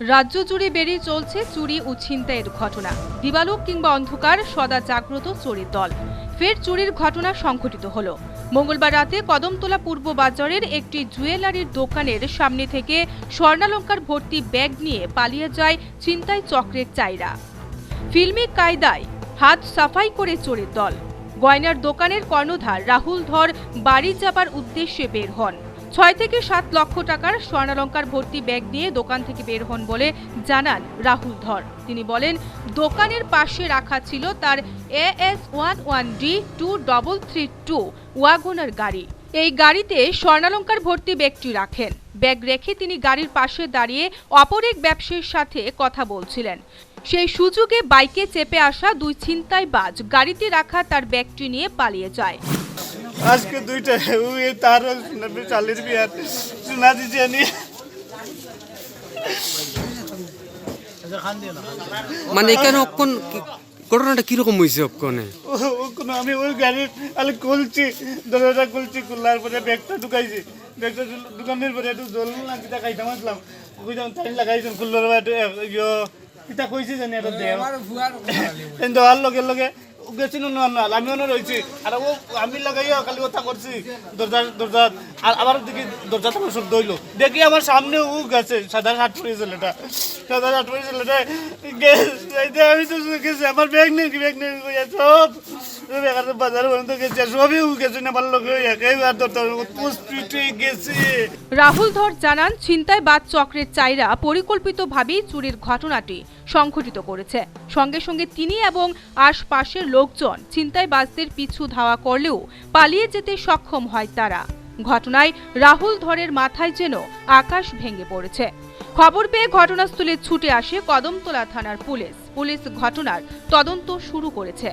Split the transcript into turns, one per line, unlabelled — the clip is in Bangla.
রাজ্য জুড়ে বেড়ে চলছে চুরি ও ছিনতাইয়ের ঘটনা। দিবালোক কিংবা অন্ধকার, সদা জাগ্রত চোরের দল। ফের চুরির ঘটনা সংঘটিত হল। মঙ্গলবার রাতে কদমতলা পূর্ব বাজারের একটি জুয়েলারির দোকানের সামনে থেকে স্বর্ণালঙ্কার ভর্তি ব্যাগ নিয়ে পালিয়ে যায় ছিনতাই চক্রের চাইরা। ফিল্মি কায়দায় হাত সাফাই করে চোরের দল। গয়নার দোকানের কর্ণধার রাহুল ধর বাড়ি যাবার উদ্দেশ্যে বের হন। ছয় থেকে সাত লক্ষ টাকার স্বর্ণালঙ্কার ভর্তি ব্যাগ নিয়ে দোকান থেকে বের হন বলে জানান রাহুল ধর। তিনি বলেন, দোকানের পাশে রাখা ছিল তার A S one one D two double three two WagonR গাড়ি। এই গাড়িতে স্বর্ণালঙ্কার ভর্তি ব্যাগটি রাখেন। ব্যাগ রেখে তিনি গাড়ির পাশে দাঁড়িয়ে অপর এক ব্যবসায়ীর সাথে কথা বলছিলেন। সেই সুযোগে বাইকে চেপে আসা দুই ছিনতাইবাজ গাড়িতে রাখা তার ব্যাগটি নিয়ে পালিয়ে যায়।
আজকে দুইটা ওই তার চালের বিয়ার। শোনা দিছে নিয়ে
মানে এখানে অক্ষণ কি- ঘটনাটা কীরকম হয়েছে অক্ষণে?
ও আমি ওই গাড়ির আলে খুলছি দরজাটা খুলছি খোলার পরে ব্যাগটা ঢুকাইছি। ব্যাগটা ঢুকানোর পরে একটু জল না কিতা খাইতাম আসলাম। কইতাম তাই লাগাইছেন খুললোর ইয়ো কিতা কইছি জানি এটা দেও কিন্তু আর লগে লগে গেছি না আমি অন্য রয়েছি। আর ও, আমি লাগাইয়া খালি কথা করছি দরজা দরজা আর আবার দেখি দরজা আমার শব্দ হইল। দেখি আমার সামনে ও গেছে সাদা হাট পরে ছেলেটা। সাদা হাট পরে ছেলেটা গেছে আমি তো গেছি, আমার ব্যাগ নেই ব্যাগ নেই সব।
রাহুল ধর জানান ছিনতাইবাজ চক্রের চাইরা পরিকল্পিতভাবেই চুরির ঘটনাটি সংঘটিত করেছে। সঙ্গে সঙ্গে তিনি এবং আশপাশের লোকজন ছিনতাইবাজদের পিছু ধাওয়া করলেও পালিয়ে যেতে সক্ষম হয় তারা। ঘটনায় রাহুল ধরের মাথায় যেন আকাশ ভেঙে পড়েছে। খবর পেয়ে ঘটনাস্থলে ছুটে আসে কদমতলা থানার পুলিশ। পুলিশ ঘটনার তদন্ত শুরু করেছে।